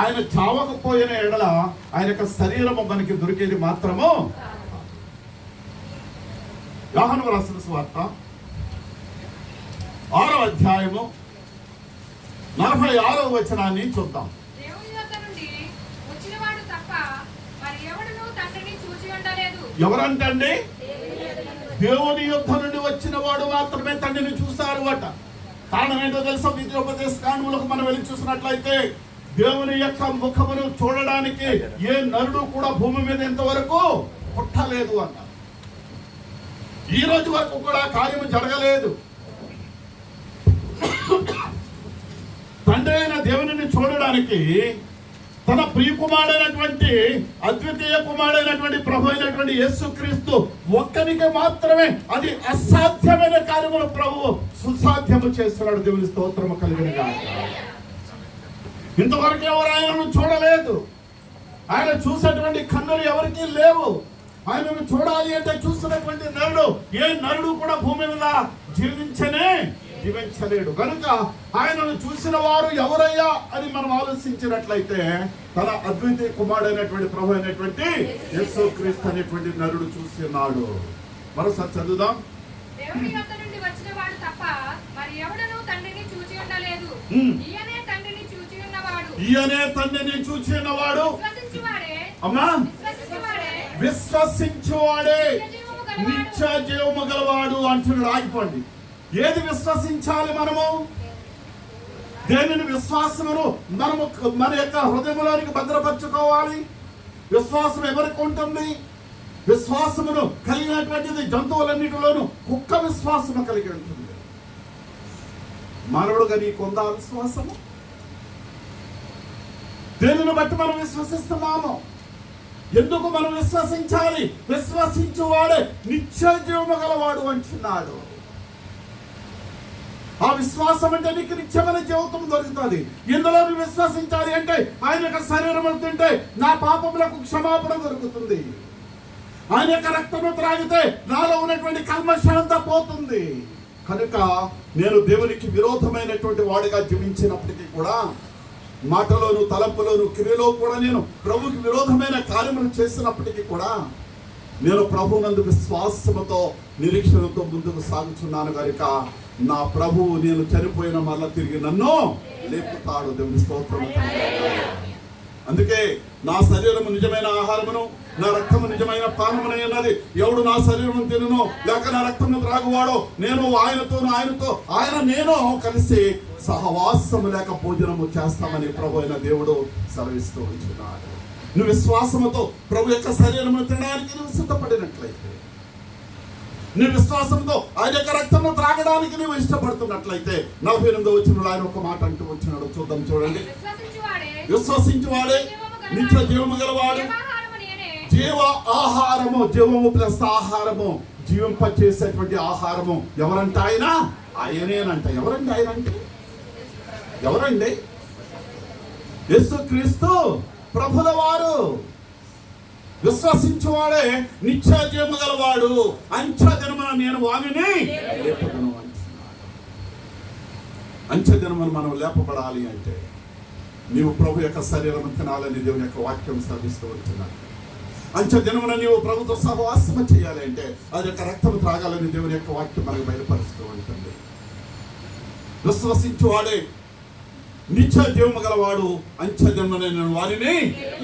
ఆయన చావకపోయిన ఎడల ఆయన యొక్క శరీరము మనకి దొరికేది మాత్రము. యోహాను రాసిన స్వార్త ఆరో అధ్యాయము నలభై ఆరో వచనాన్ని చూద్దాం. ఉండలేదు. ఎవరంటండి? దేవుని యుద్ధ నుండి. వచ్చిన వాడు మాత్రమే తండ్రిని చూస్తారు అట. కారణం ఏంటో తెలుసా? విద్యోపదేశ కాండములకు మనం వెళ్ళి చూసినట్లయితే దేవుని యొక్క ముఖమును చూడడానికి ఏ నరుడు కూడా భూమి మీద ఇంతవరకు పుట్టలేదు అన్న. ఈ రోజు వరకు కూడా కార్యము జరగలేదు. తండ్రి అయిన దేవునిని చూడడానికి తన ప్రియకుమారుడైనటువంటి అద్వితీయ కుమారుడైనటువంటి ప్రభు అయినటువంటి యేసుక్రీస్తు ఒక్కరికి మాత్రమే అది అసాధ్యమైన కార్యములు ప్రభు సుసాధ్యము చేస్తున్నాడు. దేవుని స్తోత్రము కలిగిన ఇంతవరకు ఎవరు ఆయనను చూడలేదు. ఆయన చూసేటువంటి కన్నులు ఎవరికీ లేవు. ఆయనను చూడాలి అంటే చూస్తున్నటువంటి నరుడు ఏ నరుడు కూడా భూమి మీద జీవించనే జీవించలేడు. కనుక ఆయనను చూసిన వారు ఎవరయ్యా అని మనం ఆలోచించినట్లయితే తన అద్వితీయ కుమారుడైనటువంటి ప్రభు అయినటువంటి యేసు క్రీస్తు అనేటువంటి నరుడు చూస్తున్నాడు మరోసారి చదువుదాం. దేవుని తప్ప మరి ఎవడునూ తండ్రిని చూచి ఉండలేదు ఉమ్. ఈయనే తండ్రిని చూచి ఉన్నవాడు ఈయనే తండ్రిని చూచినవాడు. విశ్వసించువాడే. అమ్మా. విశ్వసించువాడే. నిత్య జీవము గలవాడు. అంటున్నాడు. ఆగిపోండి. ఏది విశ్వసించాలి మనము? దేనిని విశ్వాసమును మనము మన యొక్క హృదయంలోనికి భద్రపరచుకోవాలి? విశ్వాసం ఎవరికి ఉంటుంది? విశ్వాసమును కలిగినటువంటిది జంతువులన్నిటిలోనూ కుక్క విశ్వాసము కలిగి ఉంటుంది. మానవుడుగా నీకుందా విశ్వాసము? దేనిని బట్టి మనం విశ్వసిస్తున్నాము? ఎందుకు మనం విశ్వసించాలి? విశ్వసించువాడే నిత్య జీవము గలవాడు అంటున్నాడు. ఆ విశ్వాసం అంటే నీకు నిత్యమైన జీవితం దొరుకుతుంది. ఇందులో నువ్వు విశ్వసించాలి అంటే ఆయన యొక్క శరీరం తింటే నా పాపములకు క్షమాపణ దొరుకుతుంది. ఆయన యొక్క రక్తము త్రాగితే నాలో ఉన్నటువంటి కల్మశాంత పోతుంది. కనుక నేను దేవునికి విరోధమైనటువంటి వాడిగా జీవించినప్పటికీ కూడా మాటలోను తలంపులోను క్రియలో కూడా నేను ప్రభుకి విరోధమైన కార్యములు చేసినప్పటికీ కూడా నేను ప్రభునందు విశ్వాసముతో నిరీక్షణతో ముందుకు సాగుతున్నాను కనుక నా ప్రభువు నేను చనిపోయిన మరల తిరిగి నన్ను లేపుతాడు. దేవుని స్తోత్రం అందుకే నా శరీరము నిజమైన ఆహారమును నా రక్తము నిజమైన పానమునై అన్నది ఎవడు నా శరీరం తినును లేక నా రక్తము త్రాగువాడో నేను ఆయనతో ఆయనతో ఆయన నేను కలిసి సహవాసము లేక భోజనము చేస్తామని ప్రభు అయిన దేవుడు సెలవిస్తూ ఉంటున్నాడు. నువ్వు విశ్వాసముతో ప్రభు యొక్క శరీరమును తినడానికి నువ్వు సిద్ధపడినట్లయితే నీ విశ్వాసంతో ఆయన యొక్క రక్తము త్రాగడానికి నువ్వు ఇష్టపడుతున్నట్లయితే నలభై ఎనిమిదో వచ్చిన ఆయన ఒక మాట అంటూ వచ్చినాడు. చూద్దాం చూడండి. విశ్వసించువాడే. నిత్య జీవము గలవాడు. జీవ ఆహారము జీవము ప్లస్ ఆహారము జీవింప చేసేటువంటి ఆహారము ఎవరంట ఆయన? ఆయనేనంట. ఎవరండి ఆయన అంటే ఎవరండి? యేసు క్రీస్తు ప్రభుల వారు. విశ్వసించువాడే నిత్య గలవాడు. అంచదినమున నేను వామిని లేపదను అంచదినమున మనం లేపబడాలి అంటే నీవు ప్రభు యొక్క శరీరం తినాలని దేవుని యొక్క వాక్యం సాధిస్తూ ఉంటున్నాడు అంచదినమున నీవు ప్రభుత్వ సహవాసము చేయాలి అంటే అది యొక్క రక్తం త్రాగాలని దేవుని యొక్క వాక్యం మనకు బయలుపరుస్తూ ఉంటుంది. విశ్వసించువాడే నిత్య జీవము గలవాడు అంచె వారిని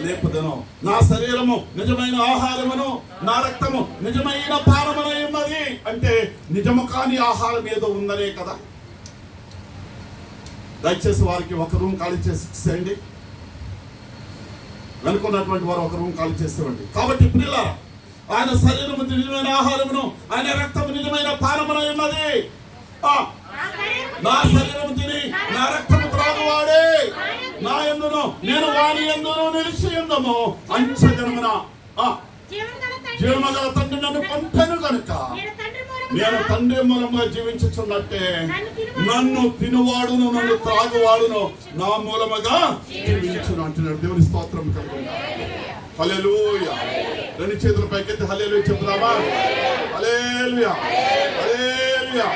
లేపుదను. నా శరీరము నిజమైన ఆహారమును నా రక్తము నిజమైన పానమునై ఉన్నది అంటే నిజము కాని ఆహారం ఏదో ఉందనే కదా. దయచేసి వారికి ఒక రూమ్ ఖాళీ చేసి ఇచ్చేయండి. వెనుకున్నటువంటి వారు ఒక రూమ్ ఖాళీ చేసేవండి కాబట్టి ప్రియులారా ఆయన శరీరము నిజమైన ఆహారమును ఆయన రక్తము నిజమైన పానమునై ఉన్నది. నా శరీరము తిని నా రక్తము నా ఎందును? నేను వారి ఎందును? నిలిచి ఉందము అంచెదనమున ఆ. జీవమగల తండ్రి నన్ను పంపాను కనుక నేను తండ్రి మూలంగా జీవించుచున్నట్టే. నన్ను తినువాడును నన్ను త్రాగువాడును నా మూలముగా జీవించును అంటున్నాడు. దేవుని స్తోత్రం కలిగిన హల్లెలూయా. రెండు చేతుల పైకెత్తి హల్లెలూయా చెప్దామా హల్లెలూయా. హల్లెలూయా.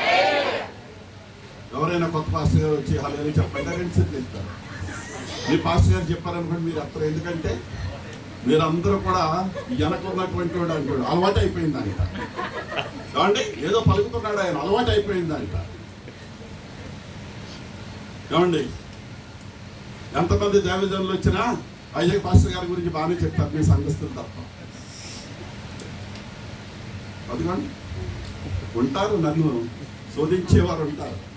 ఎవరైనా కొత్త పాస్టర్ గారు వచ్చి హలేలు చెప్పండి. రెండు చేతులు ఎత్తారు మీ పాస్టర్ గారు చెప్పారనుకోండి మీరు అప్పుడు ఎందుకంటే మీరందరూ కూడా వెనకున్నటువంటి వాడు అంటాడు. అలవాటు అయిపోయింది అంట ఏమండి? ఏదో పలుకుతున్నాడు ఆయన. అలవాటు అయిపోయింది అంట ఏమండి? ఎంతమంది దేవజనులు వచ్చినా అయ్యే పాస్టర్ గారి గురించి బాగానే చెప్తారు. మీ సంఘస్థులు తప్ప. అదిగోండి. ఉంటారు నన్ను శోధించేవారు ఉంటారు.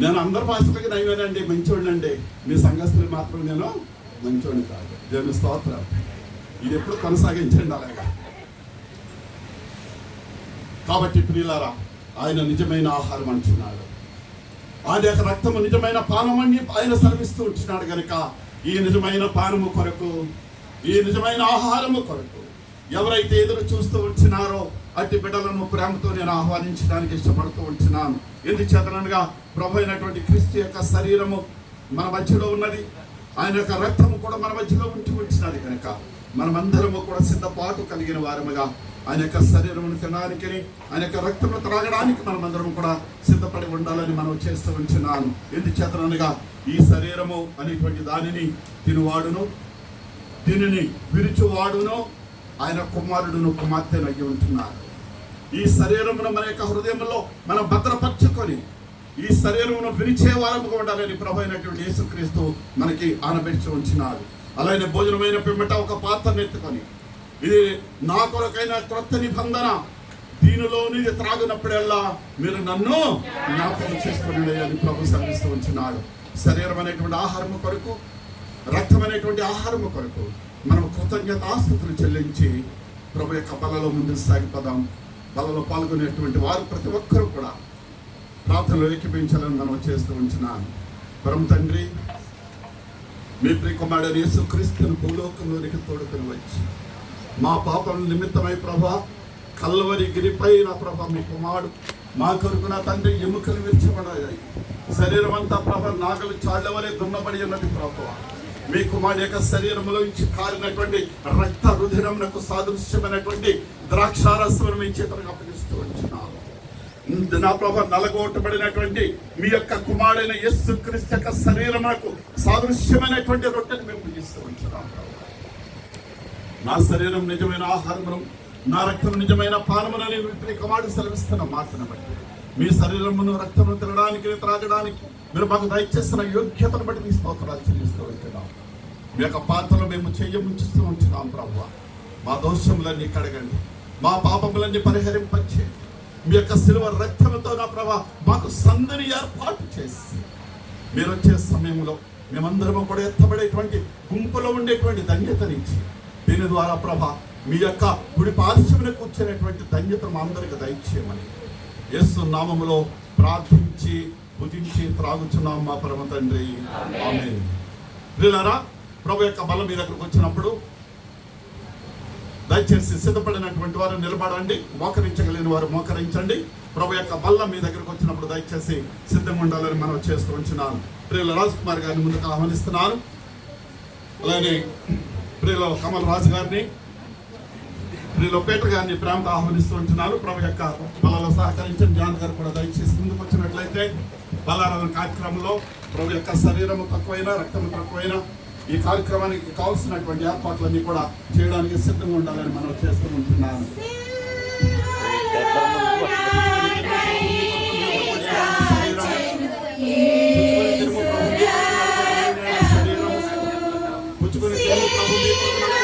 నేను అందరు పాస్టర్లకి నయ్యానండి అండి మీ సంఘస్థులు మాత్రం నేను మంచోడిని కాదు. దేవుని స్తోత్రం. ఇది ఎప్పుడు కొనసాగించండి అలాగా. కాబట్టి ప్రియులారా ఆయన నిజమైన ఆహారం అంటున్నాడు. ఆయన యొక్క రక్తము నిజమైన పానం అని ఆయన సర్విస్తూ ఉంటున్నాడు కనుక ఈ నిజమైన పానము కొరకు ఈ నిజమైన ఆహారము కొరకు ఎవరైతే ఎదురు చూస్తూ ఉంటున్నారో అట్టి బిడ్డలను ప్రేమతో నేను ఆహ్వానించడానికి ఇష్టపడుతూ ఉంటున్నాను. ఎందుచేతనగా ప్రభు అయినటువంటి క్రీస్తు యొక్క శరీరము మన మధ్యలో ఉన్నది. ఆయన యొక్క రక్తము కూడా మన మధ్యలో ఉంటూ ఉంటున్నది కనుక మనమందరము కూడా సిద్ధపాటు కలిగిన వారముగా ఆయన యొక్క శరీరమును తినడానికి ఆయన యొక్క రక్తము త్రాగడానికి మనమందరం కూడా సిద్ధపడి ఉండాలని మనం చేస్తూ ఉంటున్నాను ఎందుచేతనగా ఈ శరీరము అనేటువంటి దానిని తినువాడును దీనిని విరుచువాడును. ఆయన కుమారుడును కుమార్తెనయ్యి ఉంటున్నారు. ఈ శరీరమును మన యొక్క హృదయంలో మనం భద్రపరచుకొని ఈ శరీరమును విరిచే వారముగా ఉండాలని ప్రభు అయినటువంటి యేసుక్రీస్తు మనకి ఆనబెట్టి ఉంచినారు అలాగే భోజనమైన పిమ్మట ఒక పాత్రను ఎత్తుకొని ఇది నా కొరకైన క్రొత్త నిబంధన దీనిలోని ఇది మీరు నన్ను జ్ఞాపకం చేసుకుని అని ప్రభు శ్రమిస్తూ ఉంచినాడు. శరీరం అనేటువంటి ఆహారము కొరకు రక్తం అనేటువంటి ఆహారము కొరకు మనం కృతజ్ఞత కృతజ్ఞతాస్థుతులు చెల్లించి ప్రభు యొక్క బలలో ముందుకు సాగిపోదాం. బలలో పాల్గొనేటువంటి వారు ప్రతి ఒక్కరూ కూడా ప్రార్థనలు ఏకీపించాలని మనం చేస్తూ ఉంచున్నాను పరమ తండ్రి మీ ప్రియకుమారుడు యేసు క్రీస్తుని భూలోకంలోనికి తోడుకుని వచ్చి మా పాపం నిమిత్తమై ప్రభా కల్వరి గిరిపై నా ప్రభ మీ కుమారుడు మా కొరకు నా తండ్రి ఎముకలు విరిచబడాయి శరీరం అంతా ప్రభ నాగలు చాళ్ళ దున్నబడి ఉన్నది ప్రభు. మీ కుమారుడు యొక్క శరీరంలో నుంచి కారినటువంటి రక్త రుధిరమునకు సాదృశ్యమైనటువంటి ద్రాక్షారస్వరం మీ చేతులకు అప్పగిస్తూ వచ్చినారు నా ప్రభా నలగొట్టబడినటువంటి మీ యొక్క కుమారుడైన యస్సు క్రీస్తు యొక్క శరీరమునకు సాదృశ్యమైనటువంటి రొట్టెని మేము పూజిస్తూ ఉంటున్నాం నా శరీరం నిజమైన ఆహారమును నా రక్తం నిజమైన పానమునని మీ కుమారుడు సెలవిస్తున్న మాటను బట్టి మీ శరీరమును రక్తమును తినడానికి త్రాగడానికి మీరు మాకు దయచేస్తున్న యోగ్యతను బట్టి మీ స్తోత్రాలు చెల్లిస్తూ ఉంటున్నాం. మీ యొక్క పాత్రలో మేము చెయ్యముంచుతూ ఉంటున్నాం ప్రభు. మా దోషములన్నీ కడగండి. మా పాపములన్నీ పరిహరింపచ్చే మీ యొక్క సిలువ రక్తముతో నా ప్రభా మాకు సందని ఏర్పాటు చేసి. మీరు వచ్చే సమయంలో మేమందరం కూడా ఎత్తబడేటువంటి గుంపులో ఉండేటువంటి ధన్యతనిచ్చి దీని ద్వారా ప్రభ మీ యొక్క గుడి పారిశ్రమని కూర్చునేటువంటి ధన్యత మా అందరికి దయచేయమని. యేసు నామములో ప్రార్థించి భుజించి త్రాగుచున్నాం మా పరమ తండ్రి. ప్రియులారా ప్రభు యొక్క బలం మీ దగ్గరకు వచ్చినప్పుడు దయచేసి సిద్ధపడినటువంటి వారు నిలబడండి మోకరించగలిగిన వారు మోకరించండి. ప్రభు యొక్క బల్ల మీ దగ్గరకు వచ్చినప్పుడు దయచేసి సిద్ధంగా ఉండాలని మనం చేస్తూ ఉంచున్నాను ప్రియుల రాజ్ కుమార్ గారిని ముందుకు ఆహ్వానిస్తున్నాను అలాగే ప్రియుల కమల్ రాజు గారిని ప్రియుల పీటర్ గారిని ప్రేమతో ఆహ్వానిస్తూ ఉంటున్నారు. ప్రభు యొక్క బలలో సహకరించిన జాన్ గారు కూడా దయచేసి ముందుకు వచ్చినట్లయితే బలారాధన కార్యక్రమంలో ప్రభు యొక్క శరీరము తక్కువైనా రక్తము తక్కువైనా ఈ కార్యక్రమానికి కావాల్సినటువంటి ఏర్పాట్లన్నీ కూడా చేయడానికి సిద్ధంగా ఉండాలని మనం చేస్తూ ఉంటున్నాను పుచ్చుకొని తిరుగు